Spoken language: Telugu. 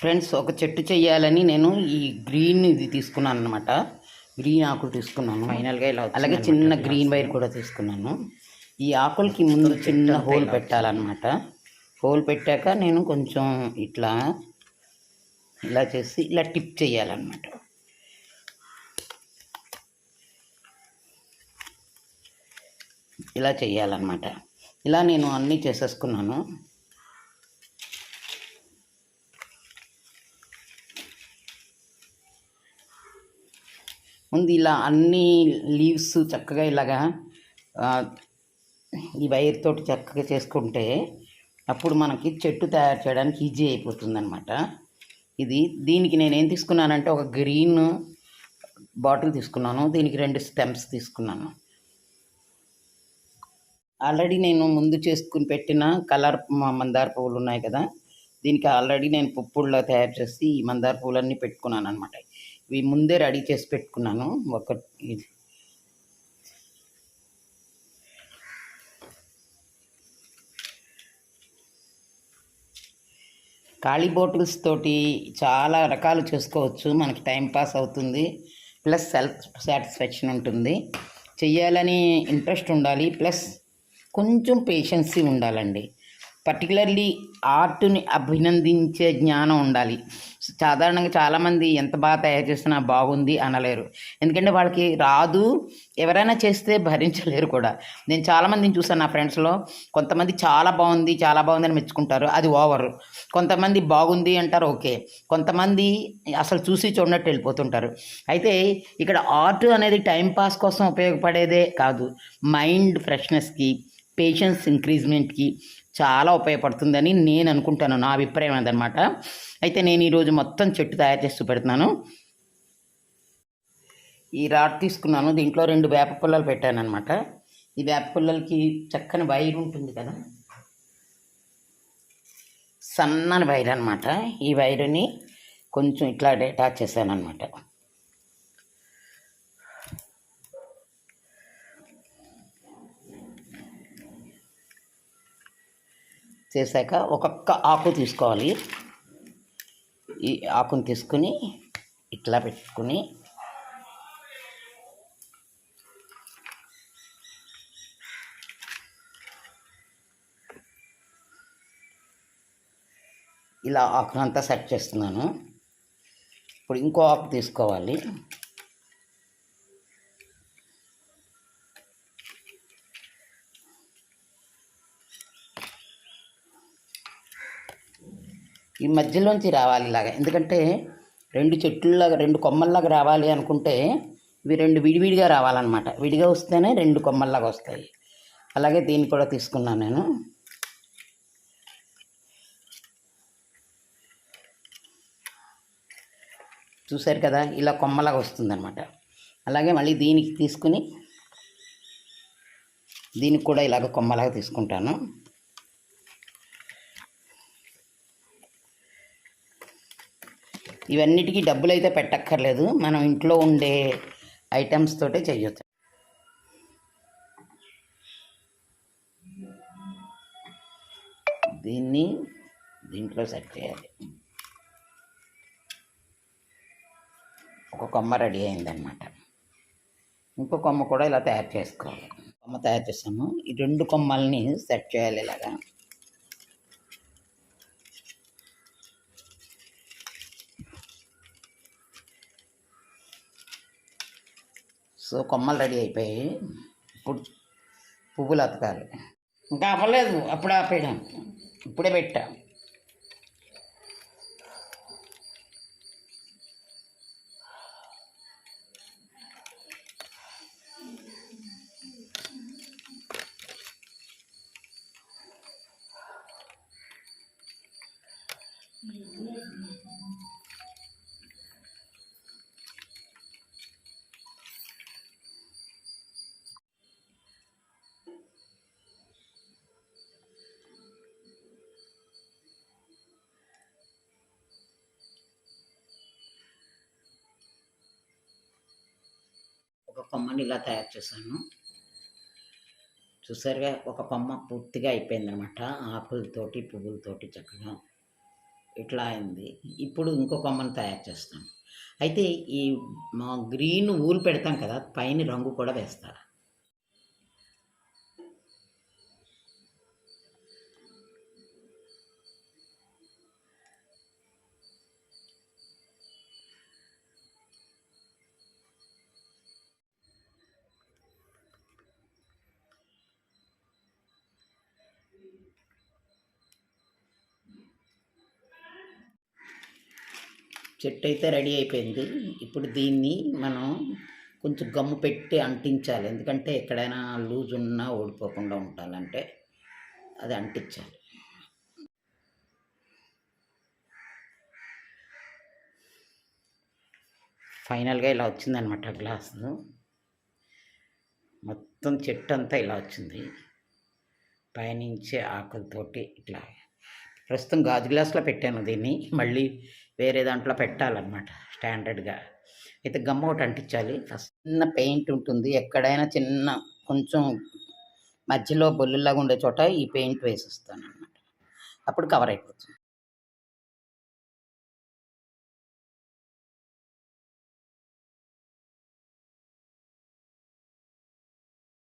ఫ్రెండ్స్ ఒక చెట్టు చేయాలని నేను ఈ గ్రీన్ ఇది తీసుకున్నాను అనమాట గ్రీన్ ఆకులు తీసుకున్నాను. ఫైనల్గా ఇలా అలాగే చిన్న గ్రీన్ వైర్ కూడా తీసుకున్నాను. ఈ ఆకులకి ముందు చిన్న హోల్ పెట్టాలన్నమాట. హోల్ పెట్టాక నేను కొంచెం ఇట్లా ఇలా చేసి ఇలా టిప్ చేయాలన్నమాట ఇలా చేయాలన్నమాట ఇలా నేను అన్నీ చేసేసుకున్నాను. ముందు ఇలా అన్ని లీవ్స్ చక్కగా ఇలాగా ఈ వైర్ తోటి చక్కగా చేసుకుంటే అప్పుడు మనకి చెట్టు తయారు చేయడానికి ఈజీ అయిపోతుంది అనమాట ఇది దీనికి నేను ఏం తీసుకున్నానంటే ఒక గ్రీన్ బాటిల్ తీసుకున్నాను. దీనికి రెండు స్టెమ్స్ తీసుకున్నాను. ఆల్రెడీ నేను ముందు చేసుకుని పెట్టిన కలర్ మందార పువ్వులు ఉన్నాయి కదా. దీనికి ఆల్రెడీ నేను పుప్పుల్లో తయారు చేసి ఈ మందార పువ్వులన్నీ పెట్టుకున్నాను అనమాట ఇవి ముందే రెడీ చేసి పెట్టుకున్నాను. ఒక ఇది. ఖాళీ బాటిల్స్ తోటి చాలా రకాలు చేసుకోవచ్చు. మనకి టైం పాస్ అవుతుంది. ప్లస్ సెల్ఫ్ సాటిస్ఫాక్షన్ ఉంటుంది. చేయాలని ఇంట్రెస్ట్ ఉండాలి. ప్లస్ కొంచెం పేషెన్సీ ఉండాలండి. పర్టికులర్లీ ఆర్ట్ని అభినందించే జ్ఞానం ఉండాలి. సాధారణంగా చాలామంది ఎంత బాగా తయారు చేసినా బాగుంది అనలేరు. ఎందుకంటే వాళ్ళకి రాదు ఎవరైనా చేస్తే భరించలేరు కూడా. నేను చాలామందిని చూసాను నా ఫ్రెండ్స్లో. కొంతమంది చాలా బాగుంది చాలా బాగుంది అని మెచ్చుకుంటారు అది ఓవర్. కొంతమంది బాగుంది అంటారు ఓకే. కొంతమంది అసలు చూసి చూడనట్టు వెళ్ళిపోతుంటారు. అయితే ఇక్కడ ఆర్ట్ అనేది టైంపాస్ కోసం ఉపయోగపడేదే కాదు. మైండ్ ఫ్రెష్నెస్కి పేషెన్స్ ఇంక్రీజ్మెంట్కి చాలా ఉపయోగపడుతుందని నేను అనుకుంటాను నా అభిప్రాయం అదనమాట అయితే నేను ఈరోజు మొత్తం చెట్టు తయారు చేస్తూ పెడుతున్నాను ఈ రాడ్ తీసుకున్నాను. దీంట్లో రెండు వేప పుల్లలు పెట్టాను అనమాట ఈ వేప పుల్లలకి చక్కని వైర్ ఉంటుంది కదా. సన్నని వైర్ అనమాట ఈ వైర్ని కొంచెం ఇట్లా అటాచ్ చేశాను అనమాట చేశాక ఒక్కొక్క ఆకు తీసుకోవాలి. ఈ ఆకును తీసుకుని ఇట్లా పెట్టుకుని ఇలా ఆకునంతా సెట్ చేస్తున్నాను. ఇప్పుడు ఇంకో ఆకు తీసుకోవాలి. ఈ మధ్యలోంచి రావాలి ఇలాగా. ఎందుకంటే రెండు చెట్లులాగా రెండు కొమ్మల్లాగా రావాలి అనుకుంటే ఇవి రెండు విడివిడిగా రావాలన్నమాట. విడిగా వస్తేనే రెండు కొమ్మల్లాగా వస్తాయి. అలాగే దీన్ని కూడా తీసుకున్నాను నేను. చూశారు కదా ఇలా కొమ్మలాగా వస్తుందన్నమాట. అలాగే మళ్ళీ దీనికి తీసుకుని దీనికి కూడా ఇలాగ కొమ్మలాగా తీసుకుంటాను. ఇవన్నిటికీ డబ్బులు అయితే పెట్టక్కర్లేదు. మనం ఇంట్లో ఉండే ఐటమ్స్ తోటే చేయొచ్చు దీన్ని దీంట్లో సెట్ చేయాలి. ఒక కొమ్మ రెడీ అయిందనమాట ఇంకో కొమ్మ కూడా ఇలా తయారు చేసుకోవాలి. కొమ్మ తయారు చేసాము ఈ రెండు కొమ్మల్ని సెట్ చేయాలి ఇలాగా. సో కొమ్మలు రెడీ అయిపోయాయి ఇప్పుడు పువ్వులు అతకాలి. ఇంకా అవ్వలేదు అప్పుడే ఆపేయడం. ఇప్పుడే పెట్టా. ఒక కొమ్మని ఇలా తయారు చేశాను. చూసారుగా ఒక కొమ్మ పూర్తిగా అయిపోయిందనమాట ఆకులతోటి పువ్వులతోటి చక్కగా ఇట్లా అయింది. ఇప్పుడు ఇంకో కొమ్మను తయారు చేస్తాం అయితే ఈ మా గ్రీన్ ఊలు పెడతాం కదా పైన రంగు కూడా వేస్తారు. చెట్టు అయితే రెడీ అయిపోయింది. ఇప్పుడు దీన్ని మనం కొంచెం గమ్ము పెట్టి అంటించాలి. ఎందుకంటే ఎక్కడైనా లూజ్ ఉన్నా ఓడిపోకుండా ఉండాలంటే అది అంటించాలి. ఫైనల్గా ఇలా వచ్చిందనమాట గ్లాస్. మొత్తం చెట్టు అంతా ఇలా వచ్చింది. పయనించే ఆకులతోటి ఇట్లా. ప్రస్తుతం గాజు గ్లాస్లో పెట్టాను దీన్ని. మళ్ళీ వేరే దాంట్లో పెట్టాలన్నమాట స్టాండర్డ్గా. అయితే గమ్ ఒకటి అంటించాలి. చిన్న పెయింట్ ఉంటుంది. ఎక్కడైనా చిన్న కొంచెం మధ్యలో బొల్లులాగా ఉండే చోట ఈ పెయింట్ వేసేస్తాను అన్నమాట అప్పుడు కవర్ అయిపోతుంది.